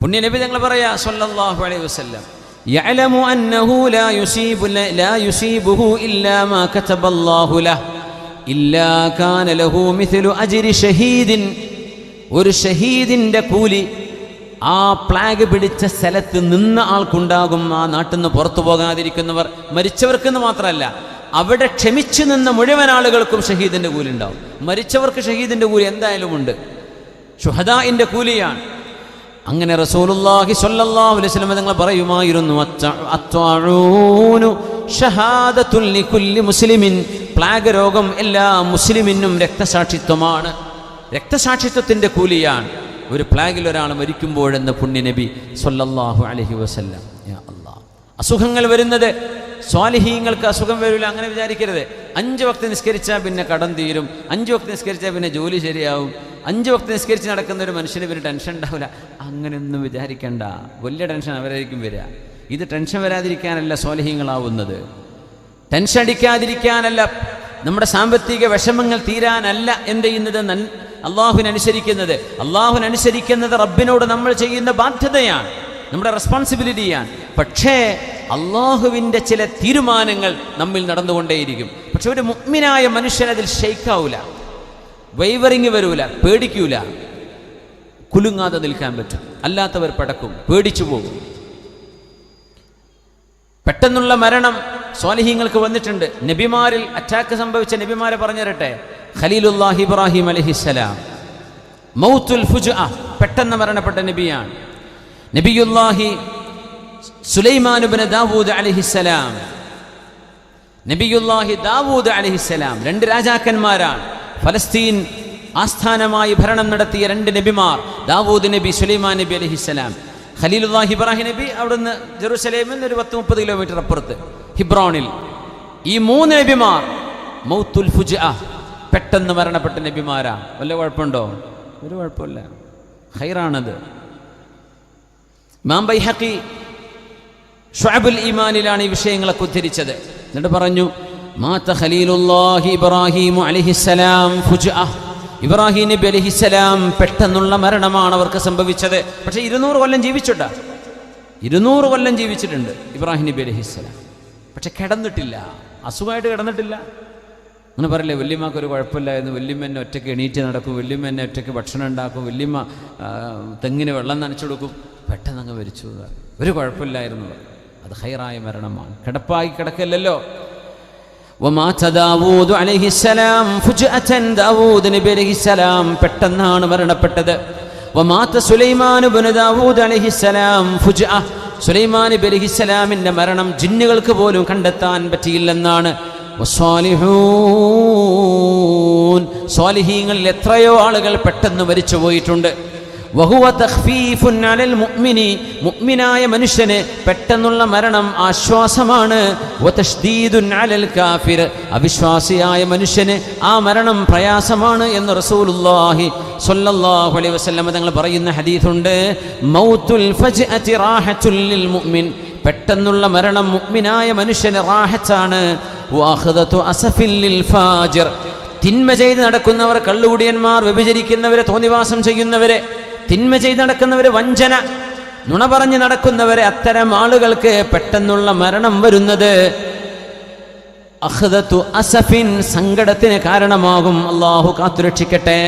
പുണ്യനബി ഞങ്ങൾ പറയാ സല്ലല്ലാഹു അലൈഹി വസല്ലം يعلم أنه لا يصيب لا يصيبه إلا ما كتب الله له إلا كان له مثل أجر شهيد ഒരു ഷഹീദിന്റെ കൂലി ആ പ്ലാഗ് പിടിച്ച സ്ഥലത്ത് നിന്ന ആൾക്കുണ്ടാകും ആ നാട്ടിൽ നിന്ന് പുറത്തു പോകാതിരിക്കുന്നവർ മരിച്ചവർക്കെന്ന് മാത്രമല്ല അവിടെ ക്ഷമിച്ചു നിന്ന മുഴുവൻ ആളുകൾക്കും ഷഹീദിന്റെ കൂലി ഉണ്ടാവും മരിച്ചവർക്ക് ഷഹീദിന്റെ കൂലി എന്തായാലും ഉണ്ട് ഷുഹദാഇന്റെ കൂലിയാണ് അങ്ങനെ റസൂലുള്ളാഹി സ്വല്ലല്ലാഹു അലൈഹി വസല്ലം തങ്ങൾ പറയുമായിരുന്നു "അത്ത- അത്വാഊനു ഷഹാദത്തുൽ ലികുല്ലി മുസ്ലിമിൻ. പ്ലാഗ് രോഗം എല്ലാ മുസ്ലിമിനും രക്തസാക്ഷിത്വമാണ്. രക്തസാക്ഷിത്വത്തിന്റെ കൂലിയാണ്. ഒരു പ്ലാഗിൽ ഒരാൾ മരിക്കുമ്പോഴെന്ന് പുണ്യനബി സ്വല്ലല്ലാഹു അലൈഹി വസല്ലം. അസുഖങ്ങൾ വരുന്നത് സ്വാലിഹീങ്ങൾക്ക് അസുഖം വരില്ല അങ്ങനെ വിചാരിക്കരുത്. അഞ്ച് വക്ത് നിസ്കരിച്ചാൽ പിന്നെ കടം തീരും. അഞ്ച് വക്ത് നിസ്കരിച്ചാൽ പിന്നെ ജോലി ശരിയാവും. അഞ്ച് വക്ത നിസ്കരിച്ച് നടക്കുന്ന ഒരു മനുഷ്യന് ഇവർ ടെൻഷൻ ഉണ്ടാവില്ല അങ്ങനെയൊന്നും വിചാരിക്കണ്ട. വലിയ ടെൻഷൻ അവരായിരിക്കും വരിക. ഇത് ടെൻഷൻ വരാതിരിക്കാനല്ല സോലഹ്യങ്ങളാവുന്നത് ടെൻഷൻ അടിക്കാതിരിക്കാനല്ല നമ്മുടെ സാമ്പത്തിക വിഷമങ്ങൾ തീരാനല്ല എന്ത് ചെയ്യുന്നത്? നൻ- അള്ളാഹുവിനനുസരിക്കുന്നത് അള്ളാഹുവിനനുസരിക്കുന്നത് റബ്ബിനോട് നമ്മൾ ചെയ്യുന്ന ബാധ്യതയാണ്. നമ്മുടെ റെസ്പോൺസിബിലിറ്റിയാണ് പക്ഷേ അള്ളാഹുവിന്റെ ചില തീരുമാനങ്ങൾ നമ്മിൽ നടന്നുകൊണ്ടേയിരിക്കും. പക്ഷെ ഒരു മുഗ്മിനായ മനുഷ്യൻ അതിൽ ഷെയ്ക്കാവൂല വൈവറിങ് വരൂല പേടിക്കൂല. കുലുങ്ങാതെ നിൽക്കാൻ പറ്റും. അല്ലാത്തവർ പടക്കും പേടിച്ചു പോകും. പെട്ടെന്നുള്ള മരണം സ്വാലിഹീങ്ങൾക്ക് വന്നിട്ടുണ്ട്. നബിമാരിൽ അറ്റാക്ക് സംഭവിച്ച നബിമാരെ പറഞ്ഞുതരട്ടെ. ഖലീലുല്ലാഹി ഇബ്രാഹിം അലഹിസ്സലാം മൗത്തുൽ ഫുജ് പെട്ടെന്ന് മരണപ്പെട്ട നബിയാണ്. നബിയുല്ലാഹി സുലൈമാനുബിന് ദാവൂദ് അലഹിസ്സലാം നബിയുല്ലാഹി ദാവൂദ് അലഹിസ്സലാം രണ്ട് രാജാക്കന്മാരാണ്. ഫലസ്തീൻ ആസ്ഥാനമായി ഭരണം നടത്തിയ രണ്ട് നബിമാർ ദാവൂദ് നബി സുലൈമാൻ നബി അലഹിസ്സലാം ഖലീലുല്ലാഹി ഇബ്രാഹിം നബി അവിടുന്ന് ജെറുസലേമിൽ നിന്ന് ഒരു പത്ത് മുപ്പത് കിലോമീറ്റർ അപ്പുറത്ത് ഹിബ്രോണിൽ. ഈ മൂന്ന് നബിമാർ മൗത്തുൽ ഫുജ പെട്ടെന്ന് മരണപ്പെട്ട നബിമാരാ. വല്ല കുഴപ്പമുണ്ടോ? ഒരു കുഴപ്പമില്ല. ഹൈറാണത് ഇമാം ബൈഹഖി ഷാബുൽ ഈമാനിലാണ് ഈ വിഷയങ്ങളൊക്കെ ഉദ്ധരിച്ചത്. എന്നിട്ട് പറഞ്ഞു മാത ഖലീലുല്ലാഹി ഇബ്രാഹിം അലൈഹിസ്സലാം ഫുജഅ. ഇബ്രാഹിം നബി അലൈഹിസ്സലാം പെട്ടെന്നുള്ള മരണമാണ് അവർക്ക് സംഭവിച്ചത്. പക്ഷേ ഇരുന്നൂറ് കൊല്ലം ജീവിച്ചിട്ടാ ഇരുന്നൂറ് കൊല്ലം ജീവിച്ചിട്ടുണ്ട് ഇബ്രാഹിം നബി അലഹിസ്സലാം പക്ഷെ കിടന്നിട്ടില്ല. അസുഖമായിട്ട് കിടന്നിട്ടില്ല. അങ്ങനെ പറയില്ലേ വല്യമ്മക്ക് ഒരു കുഴപ്പമില്ലായിരുന്നു വല്യമ്മ എന്നെ ഒറ്റയ്ക്ക് എണീറ്റ് നടക്കും വല്യമ്മ എന്നെ ഒറ്റയ്ക്ക് ഭക്ഷണം ഉണ്ടാക്കും വല്യമ്മ തെങ്ങിന് വെള്ളം നനച്ചു കൊടുക്കും. പെട്ടെന്ന് അങ്ങ് മരിച്ചു ഒരു കുഴപ്പമില്ലായിരുന്നു. അത് ഹൈറായ മരണമാണ്. കിടപ്പായി കിടക്കല്ലല്ലോ. പെട്ടെന്നാണ് മരണപ്പെട്ടത്. സുലൈമാൻ അലൈഹിസ്സലാമിന്റെ മരണം ജിന്നുകൾക്ക് പോലും കണ്ടെത്താൻ പറ്റിയില്ലെന്നാണ്. സ്വാലിഹീങ്ങളിൽ എത്രയോ ആളുകൾ പെട്ടെന്ന് മരിച്ചു പോയിട്ടുണ്ട് വഹുവ തഖ്ഫീഫുൻ അലൽ മുഅ്മിനി. മുഅ്മിനായ മനുഷ്യനെ പെട്ടെന്നുള്ള മരണം ആശ്വാസമാണ്. കാഫിർ. അവിശ്വാസിയായ മനുഷ്യനെ ആ മരണം പ്രയാസമാണ് എന്ന് റസൂലുള്ളാഹി സ്വല്ലല്ലാഹു അലൈഹി വസല്ലം തങ്ങൾ പറയുന്ന ഹദീസുണ്ട്. മൗത്തുൽ ഫജ്അതി റാഹത്തുൽ ലിൽ മുഅ്മിൻ. പെട്ടെന്നുള്ള മരണം മുഅ്മിനായ മനുഷ്യന് റാഹത്താണ്. വഅഖദതു അസഫിൽ ലിൽ ഫാജിർ. തിന്മ ചെയ്ത് നടക്കുന്നവർ കള്ളുകുടിയന്മാർ വ്യഭിചരിക്കുന്നവരെ തോന്നിവാസം ചെയ്യുന്നവരെ തിന്മ ചെയ്ത് നടക്കുന്നവരെ വഞ്ചന. നുണ പറഞ്ഞ് നടക്കുന്നവരെ അത്തരം ആളുകൾക്ക് പെട്ടെന്നുള്ള മരണം വരുന്നത് അഹ്ദത്തു അസഫിൻ സങ്കടത്തിന് കാരണമാകും. അള്ളാഹു കാത്തുരക്ഷിക്കട്ടെ.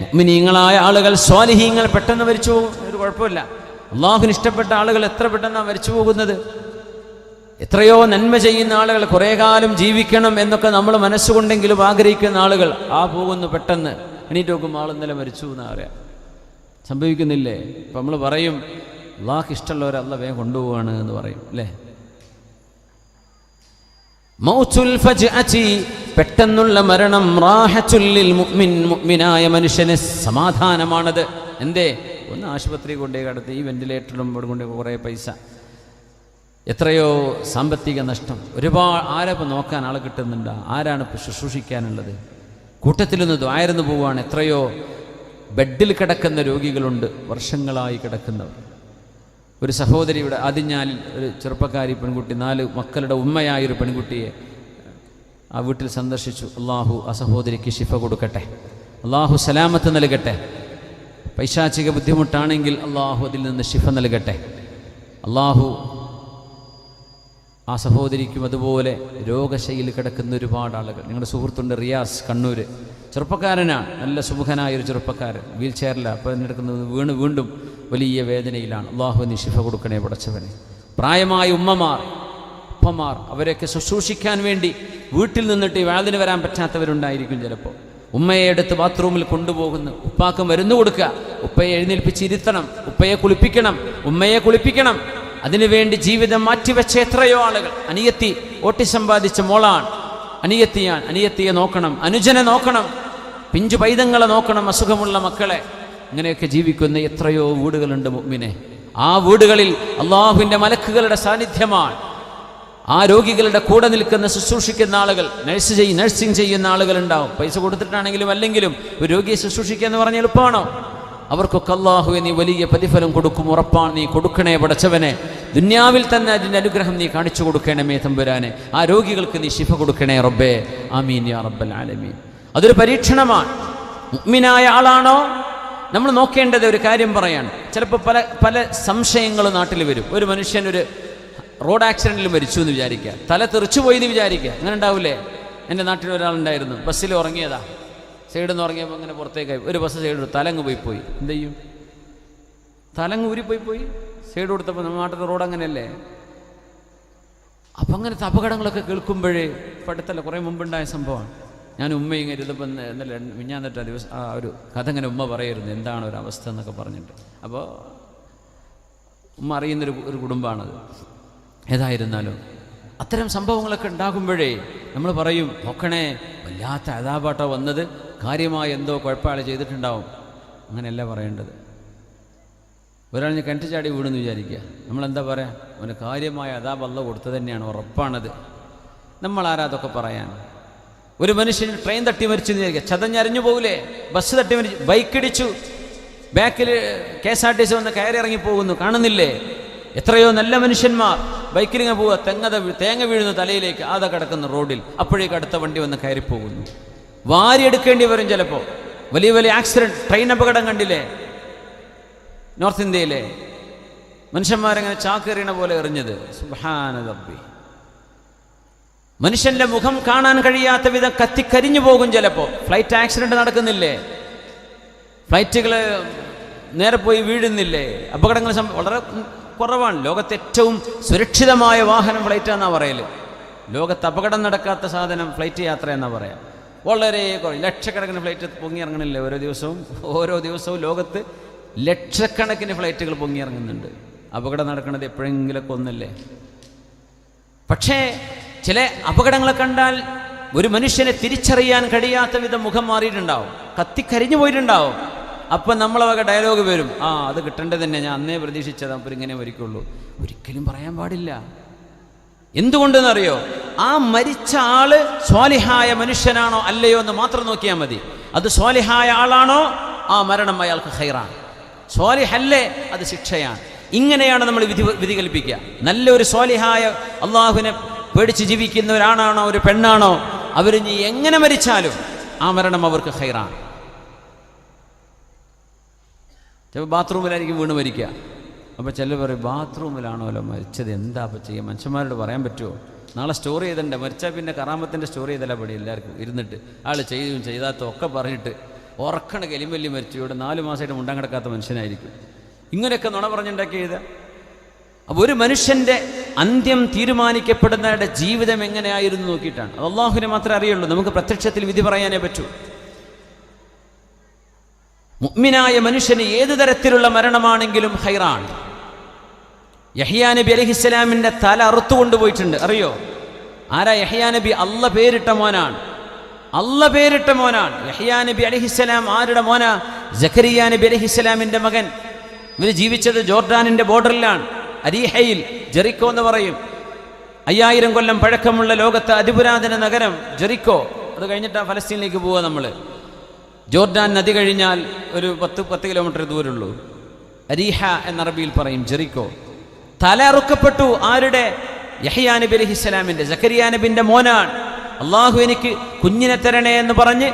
മുഅ്മിനീങ്ങളായ ആളുകൾ സ്വാലിഹീങ്ങൾ പെട്ടെന്ന് മരിച്ചു ഒരു കുഴപ്പമില്ല. അള്ളാഹുവിന് ഇഷ്ടപ്പെട്ട ആളുകൾ എത്ര പെട്ടെന്നാണ് മരിച്ചു പോകുന്നത്? എത്രയോ നന്മ ചെയ്യുന്ന ആളുകൾ കുറേ കാലം ജീവിക്കണം എന്നൊക്കെ നമ്മൾ മനസ്സുകൊണ്ടെങ്കിലും ആഗ്രഹിക്കുന്ന ആളുകൾ ആ പോകുന്നു പെട്ടെന്ന്. എണീറ്റ് നോക്കുമ്പോൾ ആൾ ഇന്നലെ മരിച്ചു എന്നാ പറയാം. സംഭവിക്കുന്നില്ലേ? ഇപ്പം നമ്മൾ പറയും അള്ളാഹ് ഇഷ്ടമുള്ളവരെ അല്ല വേഗം കൊണ്ടുപോവാണ് എന്ന് പറയും അല്ലേ? പെട്ടെന്നുള്ള മരണം റാഹത്തുൽ ലിൽ മുഅ്മിൻ മുഅ്മിനായ മനുഷ്യന് സമാധാനമാണത്. എന്തേ? ഒന്ന് ആശുപത്രി കൊണ്ടേ കടത്തി ഈ വെന്റിലേറ്ററിലും ഇവിടെ കൊണ്ടേ കുറേ പൈസ. എത്രയോ സാമ്പത്തിക നഷ്ടം. ഒരുപാട് ആരപ്പം നോക്കാൻ ആൾ കിട്ടുന്നുണ്ട്? ആരാണ് ഇപ്പോൾ ശുശ്രൂഷിക്കാനുള്ളത്? കൂട്ടത്തിലൊന്ന് ദ്വായർന്നു പോവുകയാണ് എത്രയോ ബെഡിൽ കിടക്കുന്ന രോഗികളുണ്ട് വർഷങ്ങളായി കിടക്കുന്നവർ. ഒരു സഹോദരിയുടെ അതിഞ്ഞാലിൽ ഒരു ചെറുപ്പക്കാരി പെൺകുട്ടി നാല് മക്കളുടെ ഉമ്മയായ ഒരു പെൺകുട്ടിയെ ആ വീട്ടിൽ സന്ദർശിച്ചു. അള്ളാഹു ആ സഹോദരിക്ക് ശിഫ കൊടുക്കട്ടെ. അള്ളാഹു സലാമത്ത് നൽകട്ടെ. പൈശാചിക ബുദ്ധിമുട്ടാണെങ്കിൽ അള്ളാഹു അതിൽ നിന്ന് ശിഫ നൽകട്ടെ. അള്ളാഹു ആ സഹോദരിക്കും അതുപോലെ രോഗശൈലിയിൽ കിടക്കുന്ന ഒരുപാട് ആളുകൾ. നിങ്ങളുടെ സുഹൃത്തുണ്ട് റിയാസ് കണ്ണൂർ ചെറുപ്പക്കാരനാണ് നല്ല സുമുഖനായൊരു ചെറുപ്പക്കാരൻ. വീൽ ചെയറിലാണ് അപ്പോൾ എന്നെടുക്കുന്നത് വീണ് വീണ്ടും വലിയ വേദനയിലാണ്. അള്ളാഹു നീ ശിഫ കൊടുക്കണേ പടച്ചവനെ. പ്രായമായ ഉമ്മമാർ ഉപ്പമാർ അവരെയൊക്കെ ശുശ്രൂഷിക്കാൻ വേണ്ടി വീട്ടിൽ നിന്നിട്ട് ഈ വാതിന് വരാൻ പറ്റാത്തവരുണ്ടായിരിക്കും ചിലപ്പോൾ. ഉമ്മയെ എടുത്ത് ബാത്റൂമിൽ കൊണ്ടുപോകുന്നു. ഉപ്പാക്ക് മരുന്ന് കൊടുക്കുക. ഉപ്പയെ എഴുന്നേൽപ്പിച്ചിരുത്തണം. ഉപ്പയെ കുളിപ്പിക്കണം. ഉമ്മയെ കുളിപ്പിക്കണം. അതിനുവേണ്ടി ജീവിതം മാറ്റിവെച്ച എത്രയോ ആളുകൾ. അനിയത്തി ഓട്ടി സമ്പാദിച്ച മോളാണ്. അനിയത്തിയാൻ അനിയത്തിയെ നോക്കണം അനുജനെ നോക്കണം പിഞ്ചു പൈതങ്ങളെ നോക്കണം അസുഖമുള്ള മക്കളെ. ഇങ്ങനെയൊക്കെ ജീവിക്കുന്ന എത്രയോ വീടുകളുണ്ട് മുമ്പിനെ ആ വീടുകളിൽ അള്ളാഹുവിന്റെ മലക്കുകളുടെ സാന്നിധ്യമാണ്. ആ രോഗികളുടെ കൂടെ നിൽക്കുന്ന ശുശ്രൂഷിക്കുന്ന ആളുകൾ നഴ്സ് ചെയ്യും നഴ്സിംഗ് ചെയ്യുന്ന ആളുകൾ ഉണ്ടാവും പൈസ കൊടുത്തിട്ടാണെങ്കിലും അല്ലെങ്കിലും ഒരു രോഗിയെ ശുശ്രൂഷിക്കുക എന്ന് പറഞ്ഞാൽ എളുപ്പമാണോ? അവർക്കൊക്കെ അള്ളാഹു നീ വലിയ പ്രതിഫലം കൊടുക്കും ഉറപ്പാണ് നീ കൊടുക്കണേ പടച്ചവനെ. ദുന്യാവിൽ തന്നെ അതിന്റെ അനുഗ്രഹം നീ കാണിച്ചു കൊടുക്കണേ കൊടുക്കണമേ തമ്പുരാനെ ആ രോഗികൾക്ക് നീ ശിഫ കൊടുക്കണേ റബ്ബേ. ആമീൻ യാ റബ്ബൽ ആലമീൻ. അതൊരു പരീക്ഷണമാണ്. മുഗ്മിനായ ആളാണോ? നമ്മൾ നോക്കേണ്ടത് ഒരു കാര്യം പറയാണ്. ചിലപ്പോൾ പല പല സംശയങ്ങൾ നാട്ടിൽ വരും. ഒരു മനുഷ്യൻ ഒരു റോഡ് ആക്സിഡന്റിൽ മരിച്ചു എന്ന് വിചാരിക്കുക. തല തെറിച്ചു പോയി എന്ന് വിചാരിക്കുക. അങ്ങനെ ഉണ്ടാവില്ലേ എന്റെ നാട്ടിൽ ഒരാളുണ്ടായിരുന്നു. ബസ്സിൽ ഉറങ്ങിയതാ. സൈഡിൽ നിന്ന് ഇറങ്ങിയപ്പോൾ അങ്ങനെ പുറത്തേക്കായി. ഒരു ബസ് സൈഡ് തലങ്ങ് പോയി പോയി. എന്ത് ചെയ്യും? തലങ്ങ് ഊരിപ്പോയി പോയി സൈഡ് കൊടുത്തപ്പോൾ നമ്മുടെ നാട്ടിലെ റോഡ് അങ്ങനെയല്ലേ? അപ്പം അങ്ങനത്തെ അപകടങ്ങളൊക്കെ കേൾക്കുമ്പോഴേ പഠിത്തല്ല കുറേ മുമ്പുണ്ടായ സംഭവമാണ് ഞാൻ ഉമ്മ ഇങ്ങനെ ഇരുന്നപ്പോൾ ഇന്നലെ ആ ദിവസം ആ ഒരു കഥ ഇങ്ങനെ ഉമ്മ പറയായിരുന്നു എന്താണ് ഒരു അവസ്ഥ എന്നൊക്കെ പറഞ്ഞിട്ട്. അപ്പോൾ ഉമ്മ അറിയുന്നൊരു ഒരു കുടുംബമാണത്. ഏതായിരുന്നാലും അത്തരം സംഭവങ്ങളൊക്കെ ഉണ്ടാകുമ്പോഴേ നമ്മൾ പറയും നോക്കണേ വല്ലാത്ത അതാപാട്ടോ വന്നത്. കാര്യമായ എന്തോ കുഴപ്പമാൾ ചെയ്തിട്ടുണ്ടാവും. അങ്ങനെയല്ല പറയേണ്ടത്. ഒരാൾ ഞാൻ കിണറ്റ് ചാടി വീണെന്ന് വിചാരിക്കുക. നമ്മളെന്താ പറയുക അവന് കാര്യമായ അതാ വല്ല കൊടുത്തു തന്നെയാണ് ഉറപ്പാണത്. നമ്മൾ ആരാ അതൊക്കെ പറയാൻ? ഒരു മനുഷ്യൻ ട്രെയിൻ തട്ടി മരിച്ചു വിചാരിക്കുക. ചതഞ്ഞരിഞ്ഞു പോകില്ലേ ബസ് തട്ടി മരിച്ചു ബൈക്ക് ഇടിച്ചു. ബാക്കിൽ K S R T C വന്ന് കയറി ഇറങ്ങി പോകുന്നു. കാണുന്നില്ലേ? എത്രയോ നല്ല മനുഷ്യന്മാർ. ബൈക്കിലിങ്ങനെ പോവുക. തെങ്ങത തേങ്ങ വീഴുന്ന തലയിലേക്ക്. ആദ കിടക്കുന്ന റോഡിൽ അപ്പോഴേക്ക് അടുത്ത വണ്ടി വന്ന് കയറി പോകുന്നു വാരിയെടുക്കേണ്ടി വരും ചിലപ്പോൾ വലിയ വലിയ ആക്സിഡന്റ് ട്രെയിൻ അപകടം കണ്ടില്ലേ? നോർത്ത് ഇന്ത്യയിലെ മനുഷ്യന്മാരെങ്ങനെ ചാക്കെറിയണ പോലെ എറിഞ്ഞത്. സുബ്ഹാന റബ്ബി മനുഷ്യന്റെ മുഖം കാണാൻ കഴിയാത്ത വിധം കത്തിക്കരിഞ്ഞു പോകും ചിലപ്പോൾ ഫ്ലൈറ്റ് ആക്സിഡന്റ് നടക്കുന്നില്ലേ? ഫ്ലൈറ്റുകൾ നേരെ പോയി വീഴുന്നില്ലേ? അപകടങ്ങൾ വളരെ കുറവാണ്. ലോകത്തെ ഏറ്റവും സുരക്ഷിതമായ വാഹനം ഫ്ലൈറ്റ് എന്നാണ് പറയൽ. ലോകത്ത് അപകടം നടക്കാത്ത സാധനം ഫ്ലൈറ്റ് യാത്ര എന്നാണ് പറയാം. വളരെ കുറവ്. ലക്ഷക്കണക്കിന് ഫ്ലൈറ്റ് പൊങ്ങി ഇറങ്ങണില്ലേ ഓരോ ദിവസവും. ഓരോ ദിവസവും ലോകത്ത് ലക്ഷക്കണക്കിന് ഫ്ലൈറ്റുകൾ പൊങ്ങി ഇറങ്ങുന്നുണ്ട് അപകടം നടക്കുന്നത് എപ്പോഴെങ്കിലൊക്കെ ഒന്നല്ലേ? പക്ഷേ ചില അപകടങ്ങളെ കണ്ടാൽ ഒരു മനുഷ്യനെ തിരിച്ചറിയാൻ കഴിയാത്ത വിധം മുഖം മാറിയിട്ടുണ്ടാവും. കത്തിക്കരിഞ്ഞു പോയിട്ടുണ്ടാവും. അപ്പം നമ്മളെ വക ഡയലോഗ് വരും. ആ അത് കിട്ടേണ്ടത് തന്നെ. ഞാൻ അന്നേ പ്രതീക്ഷിച്ചത്. അപ്പം ഇങ്ങനെ വരിക്കുള്ളൂ ഒരിക്കലും പറയാൻ പാടില്ല. എന്തുകൊണ്ടെന്നറിയോ? ആ മരിച്ച ആൾ സ്വാലിഹായ മനുഷ്യനാണോ അല്ലയോ എന്ന് മാത്രം നോക്കിയാൽ മതി. അത് സ്വാലിഹായ ആളാണോ? ആ മരണം അയാൾക്ക് ഹൈറാണ് സ്വാലിഹല്ലേ? അത് ശിക്ഷയാണ്. ഇങ്ങനെയാണ് നമ്മൾ വിധി വിധി കൽപ്പിക്കുക നല്ലൊരു സ്വാലിഹായ അള്ളാഹുവിനെ പേടിച്ച് ജീവിക്കുന്ന ഒരാണാണോ ഒരു പെണ്ണാണോ? അവർ ഇനി എങ്ങനെ മരിച്ചാലും ആ മരണം അവർക്ക് ഹൈറാണ് ചിലപ്പോൾ ബാത്റൂമിലായിരിക്കും വീണ് മരിക്കുക. അപ്പോൾ ചിലർ പറയും ബാത്റൂമിലാണോല്ലോ മരിച്ചത്? എന്താ അപ്പോൾ ചെയ്യുക മനുഷ്യന്മാരോട് പറയാൻ പറ്റുമോ നാളെ സ്റ്റോറി ചെയ്തിട്ടുണ്ട് മരിച്ചാൽ പിന്നെ കറാമത്തിന്റെ സ്റ്റോറി ചെയ്തല്ല പടി എല്ലാവർക്കും? ഇരുന്നിട്ട് ആൾ ചെയ്തും ചെയ്താത്തും ഒക്കെ പറഞ്ഞിട്ട് ഉറക്കണ കലിമല്ലി മരിച്ചു. ഇവിടെ നാല് മാസമായിട്ട് മുണ്ടാൻ കിടക്കാത്ത മനുഷ്യനായിരിക്കും. ഇങ്ങനെയൊക്കെ നുണ പറഞ്ഞുണ്ടാക്കി എഴുതുക അപ്പോൾ ഒരു മനുഷ്യന്റെ അന്ത്യം തീരുമാനിക്കപ്പെടുന്നവരുടെ ജീവിതം എങ്ങനെയായിരുന്നു നോക്കിയിട്ടാണ്. അത് അള്ളാഹുവിനെ മാത്രമേ അറിയുള്ളൂ. നമുക്ക് പ്രത്യക്ഷത്തിൽ വിധി പറയാനേ പറ്റൂ. മുഗ്മിനായ മനുഷ്യന് ഏതു തരത്തിലുള്ള മരണമാണെങ്കിലും ഹൈറാണ്. യഹിയാ നബി അലഹിസ്സലാമിന്റെ തല അറുത്തു കൊണ്ടുപോയിട്ടുണ്ട്. അറിയോ? ആരാ യഹിയാ നബി? അല്ല പേരിട്ട മോനാണ്. അല്ല പേരിട്ട മോനാണ്. യഹിയാ നബി അലഹിസ്സലാം ആരുടെ മോന? ജഖരിയ നബി അലഹിസ്സലാമിന്റെ മകൻ. ഇവർ ജീവിച്ചത് ജോർഡാനിന്റെ ബോർഡറിലാണ്. അരീഹയിൽ ജെറിക്കോ എന്ന് പറയും. അയ്യായിരം കൊല്ലം പഴക്കമുള്ള ലോകത്തെ അതിപുരാതന നഗരം ജെറിക്കോ. അത് കഴിഞ്ഞിട്ടാണ് ഫലസ്തീനിലേക്ക് പോവുക നമ്മൾ ജോർഡാൻ നദി കഴിഞ്ഞാൽ ഒരു പത്ത് പത്ത് കിലോമീറ്റർ ദൂരമുള്ളൂ. അരീഹ എന്ന അറബിയിൽ പറയും ജെറിക്കോ. തല അറുക്കപ്പെട്ടു. ആരുടെ? യഹിയാ നബി അലഹി ഇസ്ലാമിന്റെ ജക്കരിയാ നബിന്റെ മോനാണ്. അള്ളാഹു എനിക്ക് കുഞ്ഞിനെ തരണേ എന്ന് പറഞ്ഞ്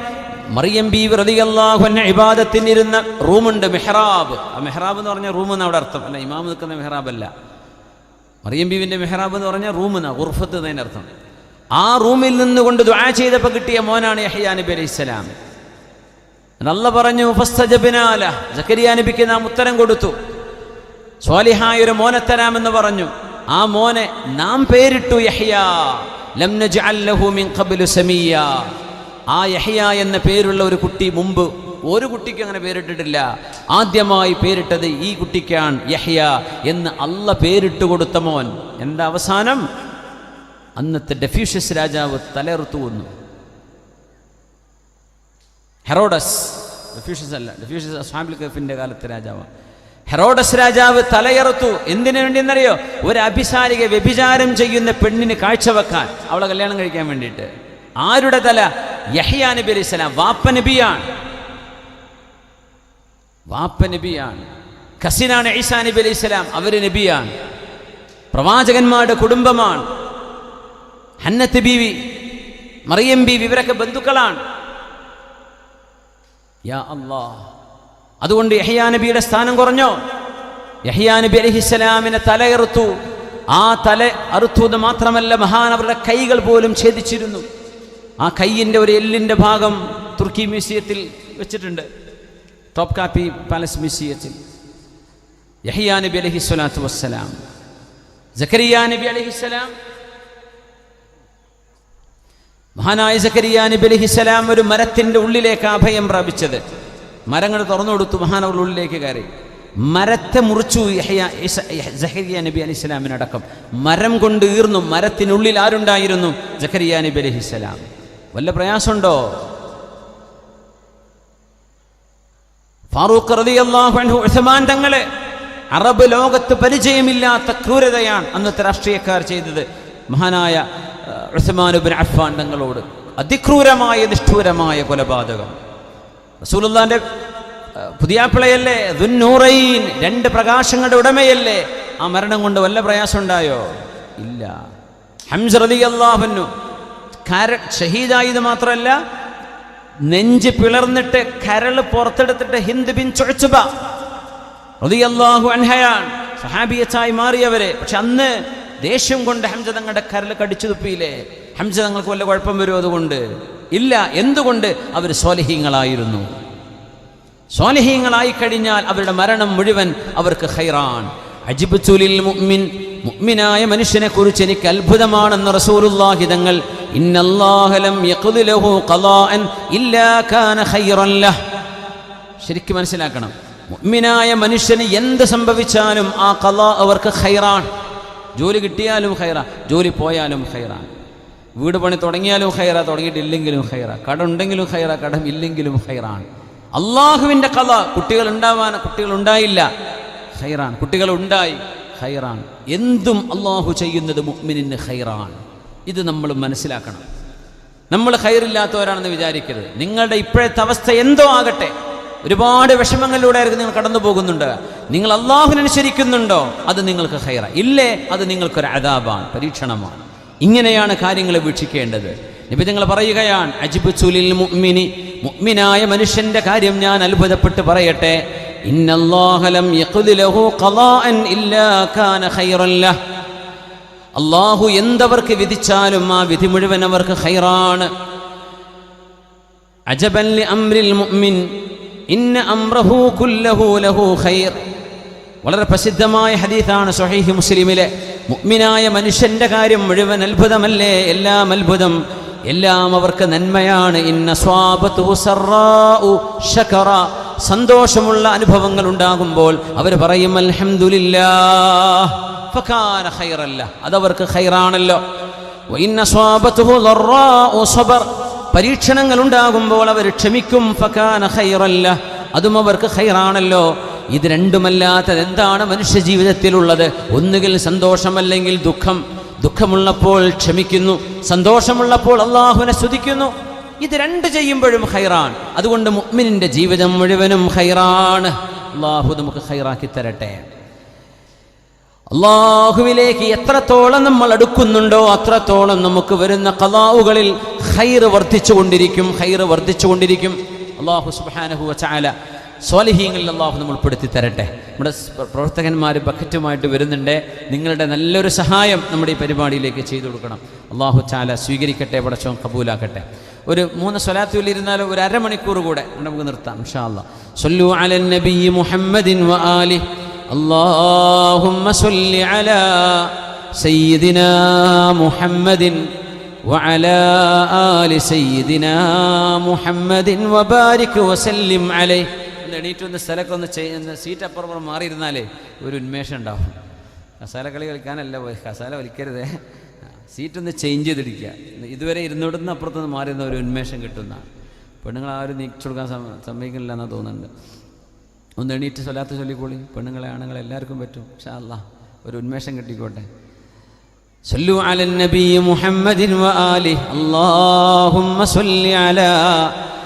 മറിയം ബി റതിയല്ലാഹുന്ന ഇബാദത്തിനിരുന്ന റൂമുണ്ട് മെഹ്റാബ്. ആ മെഹ്റാബ് എന്ന് പറഞ്ഞ റൂം എന്നവിടെ അർത്ഥം. അല്ല ഇമാം നിൽക്കുന്ന മെഹ്റാബ് അല്ല മറിയം ബീവിന്റെ മെഹ്റാബ് എന്ന് പറഞ്ഞാൽ റൂമെന്ന ഉർഫത്ത് എന്നതിന്റെ അർത്ഥം. ആ റൂമിൽ നിന്നുകൊണ്ട് ദ്വാ ചെയ്തപ്പോൾ കിട്ടിയ മോനാണ് യഹിയാ നബി അലൈഹി ഇസ്ലാം അല്ല പറഞ്ഞു ഫസ്തജബിനാല സക്കരിയ നബിക്ക് നാം ഉത്തരം കൊടുത്തു. സ്വാലിഹായ ഒരു മോനെ തരാമെന്ന് പറഞ്ഞു. ആ മോനെ നാം പേരിട്ടു സമീയ. ആ യഹ്യ എന്ന പേരുള്ള ഒരു കുട്ടി മുമ്പ് ഒരു കുട്ടിക്ക് അങ്ങനെ പേരിട്ടിട്ടില്ല. ആദ്യമായി പേരിട്ടത് ഈ കുട്ടിക്കാണ് യഹ്യ എന്ന് അല്ല പേരിട്ട് കൊടുത്ത മോൻ. എന്താ അവസാനം? അന്നത്തെ ഡെഫ്യൂഷ്യസ് രാജാവ് തലറുത്തു വന്നു ഹെറോഡസ് ഡെഫ്യൂഷ്യസ് അല്ല ഡെഫ്യൂഷ്യസ് അസ്ഹാബിൽ കഫിന്റെ കാലത്തെ രാജാവാണ്. ഹെറോഡസ് രാജാവ് തലയറുത്തു. എന്തിനു വേണ്ടി എന്നറിയോ ഒരു അഭിസാരിക വ്യഭിചാരം ചെയ്യുന്ന പെണ്ണിന് കാഴ്ചവെക്കാൻ അവളെ കല്യാണം കഴിക്കാൻ വേണ്ടിയിട്ട്. ആരുടെ തല? യഹിയാ നബി അലൈഹി സ്വലാം. വാപ്പ നബിയാണ്. വാപ്പ നബിയാണ്. കസിനാണ് ഈസാ നബി അലൈഹി സ്വലാം. അവർ നബിയാണ്. പ്രവാചകന്മാരുടെ കുടുംബമാണ്. ഹന്നത്ത് ബീവി മറിയം ബീവി ഇവരൊക്കെ ബന്ധുക്കളാണ്. യാ അല്ലാ അതുകൊണ്ട് യഹിയാ നബിയുടെ സ്ഥാനം കുറഞ്ഞോ? യഹിയാ നബി അലഹിസ്സലാമിനെ തലയെറുത്തു ആ തല അറുത്തു എന്ന് മാത്രമല്ല മഹാൻ അവരുടെ കൈകൾ പോലും ഛേദിച്ചിരുന്നു. ആ കൈയിന്റെ ഒരു എല്ലിന്റെ ഭാഗം തുർക്കി മ്യൂസിയത്തിൽ വെച്ചിട്ടുണ്ട്. ടോപ്പ് കാപ്പി പാലസ് മ്യൂസിയത്തിൽ. യഹിയാ നബി അലഹി സ്വലാത്തു വസ്സലാം. ജക്കരിയ നബി അലഹിസ്സലാം മഹാനായ സക്കരിയ നബി അലഹിസ്സലാം ഒരു മരത്തിന്റെ ഉള്ളിലേക്ക് അഭയം പ്രാപിച്ചത്. മരങ്ങൾ തുറന്നു കൊടുത്തു ഉള്ളിലേക്ക് കയറി. മരത്തെ മുറിച്ചു ജഹരിയ നബി അലി ഇസ്ലാമിനടക്കം മരം കൊണ്ട് ഈർന്നു മരത്തിനുള്ളിൽ ആരുണ്ടായിരുന്നു? ജഹരിയ നബി അലി ഇസ്ലാം വല്ല പ്രയാസമുണ്ടോ? ഫാറൂഖ് റതി അള്ളാഹു ഉസ്മാൻ തങ്ങളെ അറബ് ലോകത്ത് പരിചയമില്ലാത്ത ക്രൂരതയാണ് അന്നത്തെ രാഷ്ട്രീയക്കാർ ചെയ്തത്. മഹാനായ ഉസ്മാനുബിൻ അഫ്ഫാൻ തങ്ങളോട് അതിക്രൂരമായ നിഷ്ഠൂരമായ കൊലപാതകം. റസൂലുള്ളാന്റെ പുതിയാപ്പിളയല്ലേ? ദുന്നൂറൈൻ രണ്ട് പ്രകാശങ്ങളുടെ ഉടമയല്ലേ? ആ മരണം കൊണ്ട് വല്ല പ്രയാസം ഉണ്ടായോ ഇല്ല. ഹംസ് റലി അള്ളാഹുന്നു കര ഷഹീദായത് മാത്രമല്ല നെഞ്ച് പിളർന്നിട്ട് കരൾ പുറത്തെടുത്തിട്ട് ഹിന്ദ് ബിൻ ചൊഴച്ചുബ റളിയല്ലാഹു അൻഹയാണ്. സഹാബിയച്ചായി മാറിയവരെ. പക്ഷെ അന്ന് ദേഷ്യം കൊണ്ട് ഹംസ തങ്ങളുടെ കരൽ കടിച്ചു തുപ്പിയില്ലേ ഹംസ തങ്ങൾക്ക് വല്ല കുഴപ്പം വരുമോ അതുകൊണ്ട്? ഇല്ല എന്തുകൊണ്ട് അവർ സ്വാലിഹീങ്ങളായിരുന്നു? സ്വാലിഹീങ്ങളായി കഴിഞ്ഞാൽ അവരുടെ മരണം മുഴുവൻ അവർക്ക് ഹൈറാൻ അജിബുലിൽ മുഅ്മിൻ മുഅ്മിനായ മനുഷ്യനെ കുറിച്ച് എനിക്ക് അത്ഭുതമാണെന്ന് റസൂലുള്ളാഹി തങ്ങൾ ഇന്നല്ലാഹലം ഖലാഅൻ ലഹു ഖളാഅൻ ഇല്ലാ കാന ഖൈറൻ ലഹ്. ശരിക്കും മനസ്സിലാക്കണം. മുഅ്മിനായ മനുഷ്യന് എന്ത് സംഭവിച്ചാലും ആ ഖലാ അവർക്ക് ഖൈറാൻ. ജോലി കിട്ടിയാലും ഹൈറാ ജോലി പോയാലും ഖൈറാൻ. വീട് പണി തുടങ്ങിയാലും ഹൈറ തുടങ്ങിയിട്ടില്ലെങ്കിലും ഹൈറ കട ഉണ്ടെങ്കിലും ഹൈറ കടം ഇല്ലെങ്കിലും ഹൈറാണ് അള്ളാഹുവിന്റെ കഥ കുട്ടികൾ ഉണ്ടാവാൻ കുട്ടികൾ ഉണ്ടായില്ല ഹൈറാണ് കുട്ടികൾ ഉണ്ടായി ഹൈറാണ് എന്തും അള്ളാഹു ചെയ്യുന്നത് മുഹ്മിനിന് ഹൈറാണ് ഇത് നമ്മൾ മനസ്സിലാക്കണം. നമ്മൾ ഹൈറില്ലാത്തവരാണെന്ന് വിചാരിക്കരുത്. നിങ്ങളുടെ ഇപ്പോഴത്തെ അവസ്ഥ എന്തോ ആകട്ടെ. ഒരുപാട് വിഷമങ്ങളിലൂടെ ആയിരിക്കും നിങ്ങൾ കടന്നു പോകുന്നുണ്ട്. നിങ്ങൾ അള്ളാഹുനനുസരിക്കുന്നുണ്ടോ അത് നിങ്ങൾക്ക് ഹൈറ ഇല്ലേ? അത് നിങ്ങൾക്കൊരു അതാബാണ് പരീക്ഷണമാണ്. ഇങ്ങനെയാണ് കാര്യങ്ങളെ വീക്ഷിക്കേണ്ടത്. നബി നിങ്ങൾ പറയുകയാണ് അജിബ് ചുലിൽ മുഅ്മിനി. മുഅ്മിനായ മനുഷ്യന്റെ കാര്യം ഞാൻ അത്ഭുതപ്പെട്ട് പറയട്ടെ. ഇന്നല്ലാഹലം ഇല്ലാ കാന ഖൈറൻ ലഹ്. അള്ളാഹു എന്തവർക്ക് വിധിച്ചാലും ആ വിധി മുഴുവൻ അവർക്ക് ഹൈറാണ് ലി അംരിൽ മുഅ്മിൻ. ഇന്ന അംറഹു കുല്ലഹു ലഹു ഖൈർ. വളരെ പ്രസിദ്ധമായ ഹദീസാണ് സൊഹീഹി മുസ്ലിമിലെ. മുഅ്മിനായ മനുഷ്യന്റെ കാര്യം മുഴുവൻ അത്ഭുതമല്ലേ? എല്ലാം അത്ഭുതം. എല്ലാം അവർക്ക് നന്മയാണ്. ഇന്ന ശകറ. സന്തോഷമുള്ള അനുഭവങ്ങൾ ഉണ്ടാകുമ്പോൾ അവർ പറയും ഖൈറല്ല. അതവർക്ക് സ്വാബത്തുഹു ളറാഉ സബർ. പരീക്ഷണങ്ങൾ ഉണ്ടാകുമ്പോൾ അവർ ക്ഷമിക്കും ഫകാന ഖൈറല്ല. അതും അവർക്ക് ഖൈറാണല്ലോ. ഇത് രണ്ടുമല്ലാത്തത് എന്താണ് മനുഷ്യ ജീവിതത്തിലുള്ളത് ഒന്നുകിൽ സന്തോഷമല്ലെങ്കിൽ ദുഃഖം. ദുഃഖമുള്ളപ്പോൾ ക്ഷമിക്കുന്നു. സന്തോഷമുള്ളപ്പോൾ അള്ളാഹുവിനെ സ്തുതിക്കുന്നു. ഇത് രണ്ട് ചെയ്യുമ്പോഴും ഹൈറാൻ. അതുകൊണ്ട് മുഅ്മിനിന്റെ ജീവിതം മുഴുവനും ഹൈറാണ്. അള്ളാഹു നമുക്ക് ഹൈറാക്കി തരട്ടെ. അള്ളാഹുവിലേക്ക് എത്രത്തോളം നമ്മൾ അടുക്കുന്നുണ്ടോ അത്രത്തോളം നമുക്ക് വരുന്ന കലാവുകളിൽ ഹൈറ് വർദ്ധിച്ചുകൊണ്ടിരിക്കും ഹൈറ് വർദ്ധിച്ചുകൊണ്ടിരിക്കും. അള്ളാഹു സുബാനഹു ചാല സ്വാലിഹീങ്ങളിൽ അള്ളാഹു നമ്മൾ പെടുത്തി തരട്ടെ നമ്മുടെ സ് പ്രവർത്തകന്മാർ ബക്കറ്റുമായിട്ട് വരുന്നുണ്ട് നിങ്ങളുടെ നല്ലൊരു സഹായം നമ്മുടെ ഈ പരിപാടിയിലേക്ക് ചെയ്തു കൊടുക്കണം അള്ളാഹു ചാല സ്വീകരിക്കട്ടെ പടച്ചോൻ കബൂലാക്കട്ടെ ഒരു മൂന്ന് സ്വലാത്തുവിൽ ഇരുന്നാൽ ഒരു അരമണിക്കൂർ കൂടെ നമുക്ക് നിർത്താം ഇൻഷാ അല്ലാ സല്ലു അലൻ നബി മുഹമ്മദിൻ വ ആലി اللهم صل على سيدنا محمد وعلى آل سيدنا محمد وبارك وسلم عليه ഒന്ന് എണീറ്റ് ഒന്ന് സ്ഥലമൊക്കെ ഒന്ന് ചെയ്യുന്ന സീറ്റ് അപ്പുറം മാറിയിരുന്നാലേ ഒരു ഉന്മേഷം ഉണ്ടാവും കസാല കളി കളിക്കാനല്ല പോയി കസാല വലിക്കരുതേ സീറ്റ് ഒന്ന് ചേഞ്ച് ചെയ്തിരിക്കുക ഇതുവരെ ഇരുന്നിടുന്ന അപ്പുറത്തുനിന്ന് മാറിയിരുന്ന ഒരു ഉന്മേഷം കിട്ടുന്ന പെണ്ണുങ്ങൾ ആരും നീക്കിച്ചു കൊടുക്കാൻ സമ്മ- സമ്മതിക്കുന്നില്ല എന്നാണ് തോന്നുന്നുണ്ട് ഒന്ന് എണീറ്റ് സ്വലാത്ത് ചൊല്ലിക്കോളി പെണ്ണുങ്ങളെ ആണുങ്ങളെ എല്ലാവർക്കും പറ്റും പക്ഷേ അല്ല ഒരു ഉന്മേഷം കിട്ടിക്കോട്ടെ صلوا على النبي محمد وآله اللهم صل على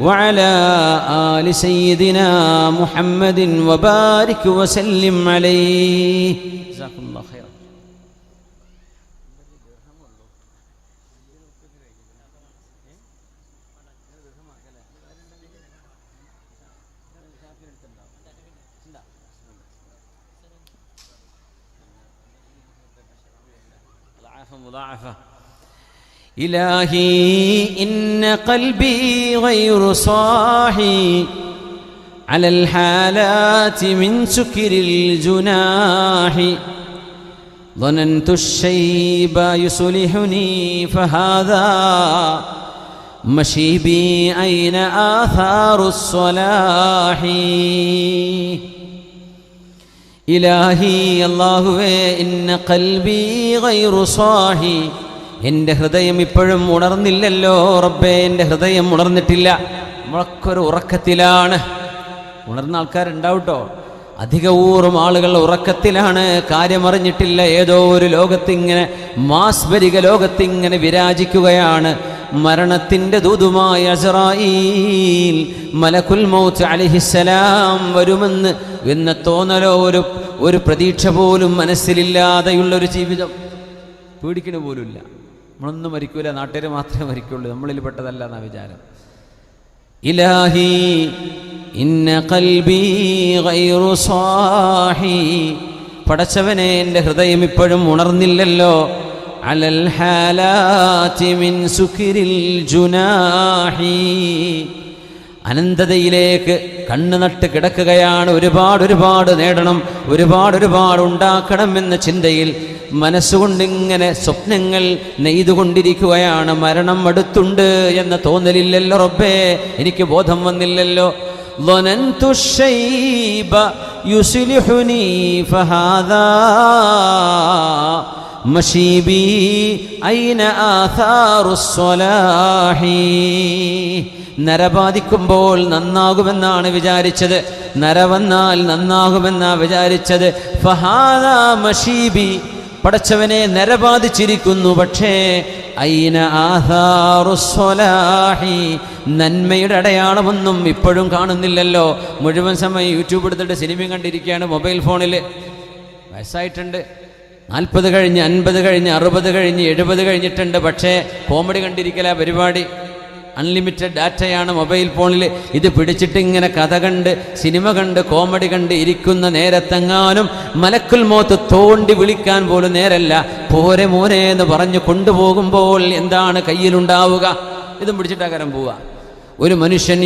وعلى آل سيدنا محمد وبارك وسلم عليه. جزاكم الله خيرا. مضاعفة إلهي إن قلبي غير صاحي. على الحالات من سكر الجناح. ظننت الشيب يصلحني فهذا مشي بي أين آثار الصلاح؟ إلهي الله إن قلبي غير صاحي. എന്റെ ഹൃദയം ഇപ്പോഴും ഉണർന്നില്ലല്ലോ റബ്ബേ എന്റെ ഹൃദയം ഉണർന്നിട്ടില്ല. നമ്മളൊക്കെ ഉറക്കത്തിലാണ്. ഉണർന്ന ആൾക്കാരുണ്ടാവട്ടോ? അധികവൂറും ആളുകൾ ഉറക്കത്തിലാണ്. കാര്യമറിഞ്ഞിട്ടില്ല. ഏതോ ഒരു ലോകത്തിങ്ങനെ മാസ്മരിക ലോകത്തിങ്ങനെ വിരാജിക്കുകയാണ്. മരണത്തിന്റെ ദൂതുമായ അസറായിൽ മലക്കുൽ മൗത്ത് അലിഹിസലാം വരുമെന്ന് എന്ന തോന്നലോ ഒരു ഒരു പ്രതീക്ഷ പോലും മനസ്സിലില്ലാതെയുള്ളൊരു ജീവിതം. പേടിക്കണ പോലുമില്ല. നമ്മളൊന്നും മരിക്കൂല നാട്ടുകാർ മാത്രമേ മരിക്കുള്ളൂ. നമ്മളിൽ പെട്ടതല്ല എന്നാ വിചാരം. ഇലാഹി ഇന്ന കൽബി ഗൈറു സാഹി പടച്ചവനെ എന്റെ ഹൃദയം ഇപ്പോഴും ഉണർന്നില്ലല്ലോ. അലൽ ഹാലാതി മിൻ സുക്കിരിൽ ജുനാഹി. അനന്തതയിലേക്ക് കണ്ണു നട്ട് കിടക്കുകയാണ്. ഒരുപാട് ഒരുപാട് നേടണം. ഒരുപാട് ഒരുപാട് ഉണ്ടാക്കണം എന്ന ചിന്തയിൽ മനസ്സുകൊണ്ടിങ്ങനെ സ്വപ്നങ്ങൾ നെയ്തുകൊണ്ടിരിക്കുകയാണ്. മരണം അടുത്തുണ്ട് എന്ന തോന്നലില്ലല്ലോ റബ്ബേ. എനിക്ക് ബോധം വന്നില്ലല്ലോ. യുസിലിഹുനി ഫഹാദാ. മഷീബി ഐന ആഥാറുസ്വലാഹി നരബാധിക്കുമ്പോൾ നന്നാകുമെന്നാണ് വിചാരിച്ചത്. നര വന്നാൽ നന്നാകുമെന്നാ വിചാരിച്ചത്. ഫഹാദ മഷീബി പടച്ചവനെ നരബാധിച്ചിരിക്കുന്നു. പക്ഷേ ഐന ആഹാറുസ്വലാഹി നന്മയുടെ അടയാളമൊന്നും ഇപ്പോഴും കാണുന്നില്ലല്ലോ. മുഴുവൻ സമയം യൂട്യൂബ് എടുത്തിട്ട് സിനിമയും കണ്ടിരിക്കുകയാണ് മൊബൈൽ ഫോണിൽ വയസ്സായിട്ടുണ്ട്. നാൽപ്പത് കഴിഞ്ഞ് അൻപത് കഴിഞ്ഞ് അറുപത് കഴിഞ്ഞ് എഴുപത് കഴിഞ്ഞിട്ടുണ്ട്. പക്ഷേ കോമഡി കണ്ടിരിക്കല പരിപാടി. അൺലിമിറ്റഡ് ഡാറ്റയാണ് മൊബൈൽ ഫോണിൽ ഇത് പിടിച്ചിട്ട് ഇങ്ങനെ കഥ കണ്ട് സിനിമ കണ്ട് കോമഡി കണ്ട് ഇരിക്കുന്ന നേരത്തെങ്ങാനും മലക്കുൽ മോത്ത് തോണ്ടി വിളിക്കാൻ പോലും നേരല്ല. പോരെ മോനെ എന്ന് പറഞ്ഞു കൊണ്ടുപോകുമ്പോൾ എന്താണ് കയ്യിലുണ്ടാവുക? ഇതും പിടിച്ചിട്ടാകാരം പോവുക. ഒരു മനുഷ്യൻ.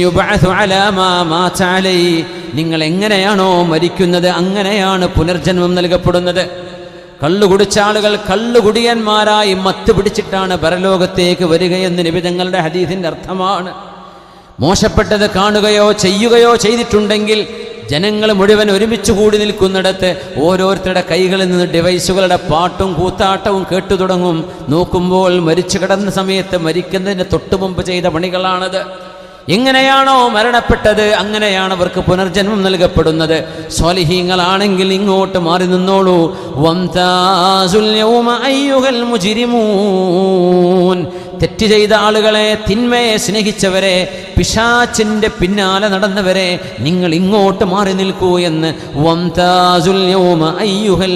നിങ്ങൾ എങ്ങനെയാണോ മരിക്കുന്നത് അങ്ങനെയാണ് പുനർജന്മം നൽകപ്പെടുന്നത്. കള്ളു കുടിച്ച ആളുകൾ കള്ളുകുടിയന്മാരായി മത്ത് പിടിച്ചിട്ടാണ് പരലോകത്തേക്ക് വരികയെന്ന് നിബിതങ്ങളുടെ ഹദീസിന്റെ അർത്ഥമാണ്. മോശപ്പെട്ടത് കാണുകയോ ചെയ്യുകയോ ചെയ്തിട്ടുണ്ടെങ്കിൽ ജനങ്ങൾ മുഴുവൻ ഒരുമിച്ച് കൂടി നിൽക്കുന്നിടത്ത് ഓരോരുത്തരുടെ കൈകളിൽ നിന്ന് ഡിവൈസുകളുടെ പാട്ടും കൂത്താട്ടവും കേട്ടു തുടങ്ങും. നോക്കുമ്പോൾ മരിച്ചു കിടന്ന സമയത്ത് മരിക്കുന്നതിന് തൊട്ടുമുമ്പ് ചെയ്ത പണികളാണത്. എങ്ങനെയാണോ മരണപ്പെട്ടത് അങ്ങനെയാണ് അവർക്ക് പുനർജന്മം നൽകപ്പെടുന്നത്. സ്വലിഹീങ്ങളാണെങ്കിൽ ഇങ്ങോട്ട് മാറി നിന്നോളൂ. തെറ്റ് ചെയ്ത ആളുകളെ തിന്മയെ സ്നേഹിച്ചവരെ പിശാച്ചിന്റെ പിന്നാലെ നടന്നവരെ നിങ്ങൾ ഇങ്ങോട്ട് മാറി നിൽക്കൂ എന്ന്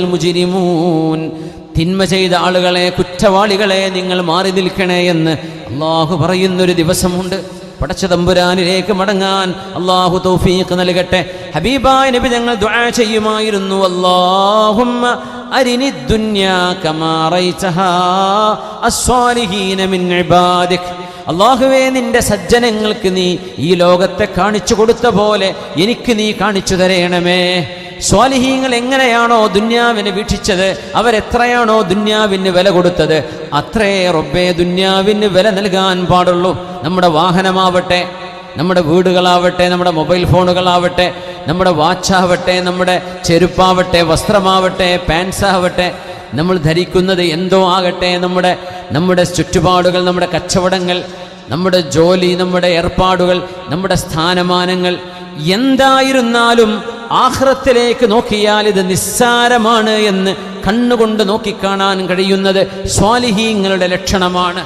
മുജിരിമൂൻ. തിന്മ ചെയ്ത ആളുകളെ കുറ്റവാളികളെ നിങ്ങൾ മാറി നിൽക്കണേ എന്ന് അള്ളാഹു പറയുന്നൊരു ദിവസമുണ്ട്. പടച്ച തമ്പുരാനിലേക്ക് മടങ്ങാൻ അള്ളാഹു തൗഫീഖ് നൽകട്ടെ. ഹബീബായ നബി ഞങ്ങൾ ദുആ ചെയ്യുമായിരുന്നു അല്ലാഹുമ്മ അരിനി ദുനിയാ കമാ റൈതഹാ അസ്വാലിഹീന മിൻ ഇബാദിക്. അള്ളാഹുവേ നിന്റെ സജ്ജനങ്ങൾക്ക് നീ ഈ ലോകത്തെ കാണിച്ചു കൊടുത്ത പോലെ എനിക്ക് നീ കാണിച്ചു തരയണമേ സ്വാലിഹീങ്ങൾ എങ്ങനെയാണോ ദുന്യാവിനെ വീക്ഷിച്ചത് അവരെത്രയാണോ ദുന്യാവിന് വില കൊടുത്തത് അത്രേ റബ്ബേ ദുന്യാവിന് വില നൽകാൻ പാടുള്ളൂ. നമ്മുടെ വാഹനമാവട്ടെ നമ്മുടെ വീടുകളാവട്ടെ നമ്മുടെ മൊബൈൽ ഫോണുകളാവട്ടെ നമ്മുടെ വാച്ചാവട്ടെ നമ്മുടെ ചെരുപ്പാവട്ടെ വസ്ത്രമാവട്ടെ പാൻസാവട്ടെ നമ്മൾ ധരിക്കുന്നത് എന്തോ ആകട്ടെ നമ്മുടെ നമ്മുടെ ചുറ്റുപാടുകൾ നമ്മുടെ കച്ചവടങ്ങൾ നമ്മുടെ ജോലി നമ്മുടെ ഏർപ്പാടുകൾ നമ്മുടെ സ്ഥാനമാനങ്ങൾ എന്തായിരുന്നാലും ആഹ്റത്തിലേക്ക് നോക്കിയാൽ ഇത് നിസ്സാരമാണ് എന്ന് കണ്ണുകൊണ്ട് നോക്കിക്കാണാൻ കഴിയുന്നത് സ്വാലിഹീങ്ങളുടെ ലക്ഷണമാണ്.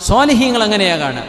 സ്വാലിഹീങ്ങൾ അങ്ങനെയാ കാണുക